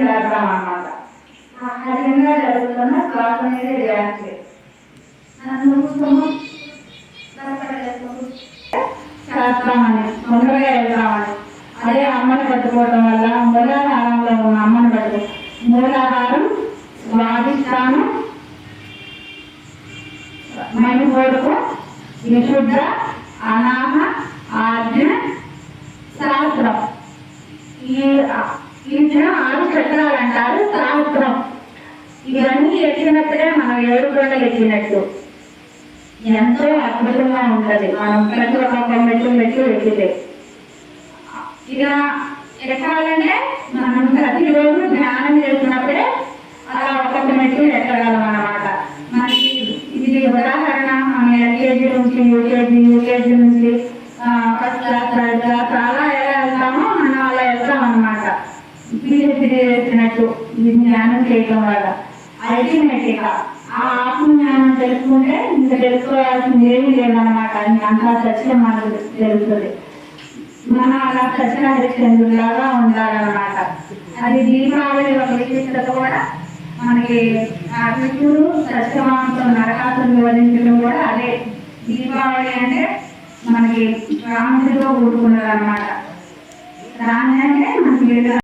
చేద్దాం అన్నమాట సహజంగా జరుగుతున్న శ్వాస మీద ధ్యానం నన్ను కూర్చోము. ముందుగా తొందరగా వెళ్తామని అదే అమ్మని పట్టుకోవడం వల్ల మూలాహారంలో ఉన్న అమ్మని పట్టుకో మూలాహారం స్వాధిష్టానం మణిపూరుకు విశుద్ధ అనాహ ఆజ్ఞ శాస్త్రం. ఈ వీటిని ఆరు చక్రాలు అంటారు శాస్త్రం ఇవన్నీ ఎక్కినప్పుడే మనం ఏడు గంటలు ఎక్కినట్టు ఎంతో అద్భుతంగా ఉంటది. మనం ప్రతి ఒక్క మెట్లు మెట్లు ఎక్కితే ఇక ఎక్కాలంటే మనం ప్రతిరోజు ధ్యానం చేసినప్పుడే అలా ఒక్కొక్క మెట్లు ఎక్కగలం అన్నమాట మనకి ఇది ఉదాహరణ. మనం ఎల్కేజీ నుంచి యూకేజీ యూకేజీ నుంచి ఫస్ట్ క్లాస్ థర్డ్ క్లాస్ అలా ఎలా వెళ్తామో మనం అలా వెళ్తాం అనమాట పిహెచ్డి చేసినట్టు ఈ జ్ఞానం చేయటం వల్ల. అల్టిమేట్ ఆ ఆత్మ జ్ఞానం తెలుసుకుంటే ఇంకా తెలుసుకోవాల్సింది ఏమీ లేదన్నమాట. అంతా సత్యం మనకు తెలుస్తుంది. మనం అలా సత్యహరిశ్చంద్రులాగా ఉండాలన్నమాట. అది దీపావళి ఒక విశిష్టత కూడా మనకి ఆ కృష్ణుడు సత్యమాంసం నరకాసుని వివరించడం కూడా అదే. దీపావళి అంటే మనకి రాముడితో కూడుకున్నదన్నమాట. రాముడు అంటే మనకి